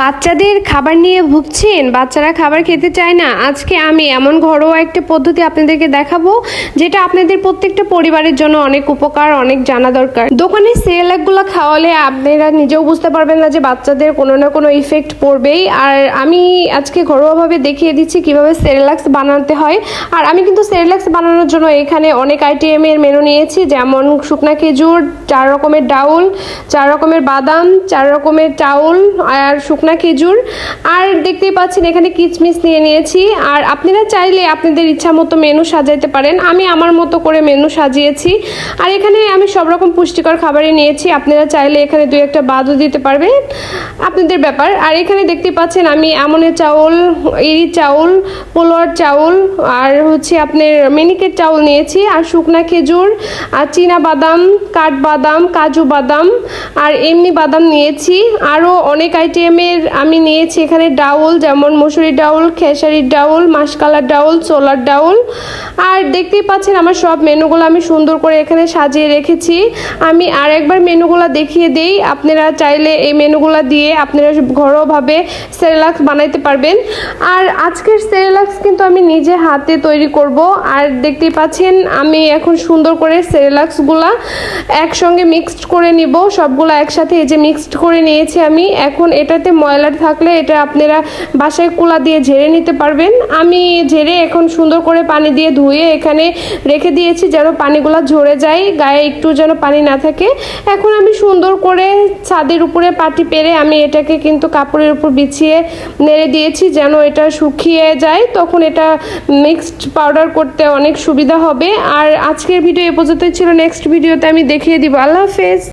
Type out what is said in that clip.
বাচ্চাদের খাবার নিয়ে ভুগছেন? বাচ্চারা খাবার খেতে চায় না। আজকে আমি এমন ঘরোয়া একটা পদ্ধতি আপনাদেরকে দেখাবো, যেটা আপনাদের প্রত্যেকটা পরিবারের জন্য অনেক উপকার, অনেক জানা দরকার। দোকানে সেরেলাকগুলো খাওয়ালে আপনারা নিজেও বুঝতে পারবেন না যে বাচ্চাদের কোনো না কোনো ইফেক্ট পড়বেই। আর আমি আজকে ঘরোয়াভাবে দেখিয়ে দিচ্ছি কীভাবে সেরেলাক্স বানাতে হয়। আর আমি কিন্তু সেরেলাক্স বানানোর জন্য এখানে অনেক আইটেমের মেনু নিয়েছি, যেমন শুকনা খেজুর, চার রকমের ডাউল, চার রকমের বাদাম, চার রকমের চাউল, আর শুকনা খেজুর। আর দেখতেই পাচ্ছেন, এখানে কিচমিচ নিয়ে নিয়েছি। আর আপনারা চাইলে আপনাদের ইচ্ছা মতো মেনু সাজাইতে পারেন। আমি আমার মতো করে মেনু সাজিয়েছি। আর এখানে আমি সব রকম পুষ্টিকর খাবারই নিয়েছি। আপনারা চাইলে এখানে দুই একটা বাদও দিতে পারবেন। আপনাদের ব্যাপার। আর এখানে দেখতে পাচ্ছেন, আমি আমনের চাউল এরি চাউল পোলোয়ার চাউল, আর হচ্ছে আপনার মিনিকেট চাউল নিয়েছি। আর শুকনা খেজুর, আর চীনা বাদাম কাঠবাদাম কাজু বাদাম, আর এমনি বাদাম নিয়েছি। আরও অনেক আইটেমের আমি নিয়েছি এখানে ডাউল, যেমন মসুরি ডাউল, খেসারির ডাউল, মাসকালার ডাউল, ছোলার ডাউল। আর দেখতেই পাচ্ছেন আমার সব মেনুগুলো আমি সুন্দর করে এখানে সাজিয়ে রেখেছি। আমি আর একবার মেনুগুলো দেখিয়ে দেই। আপনারা চাইলে এই মেনুগুলো দিয়ে আপনারা ঘরোয়াভাবে সেরেলাক্স বানাইতে পারবেন। আর আজকের সেরেলাক্স কিন্তু আমি নিজে হাতে তৈরি করব। আর দেখতেই পাচ্ছেন আমি এখন সুন্দর করে সেরেলাক্সগুলা একসঙ্গে মিক্সড করে নিব। সবগুলো একসাথে এই যে মিক্সড করে নিয়েছি আমি। এখন এটাতে ময়লা থাকলে এটা আপনারা বাসায় কুলা দিয়ে ঝেড়ে নিতে পারবেন। আমি ঝেড়ে এখন সুন্দর করে পানি দিয়ে ধুয়ে এখানে রেখে দিয়েছি যেন পানিগুলো ঝরে যায়, গায়ে একটু যেন পানি না থাকে। এখন আমি সুন্দর করে ছাদের উপরে পাটি পেরে আমি এটাকে কিন্তু কাপড়ের উপর বিছিয়ে নেড়ে দিয়েছি যেন এটা শুকিয়ে যায়। তখন এটা মিক্সড পাউডার করতে অনেক সুবিধা হবে। আর আজকের ভিডিও এ পর্যন্তই ছিল। নেক্সট ভিডিওতে আমি দেখিয়ে দিব। আল্লাহ হাফেজ।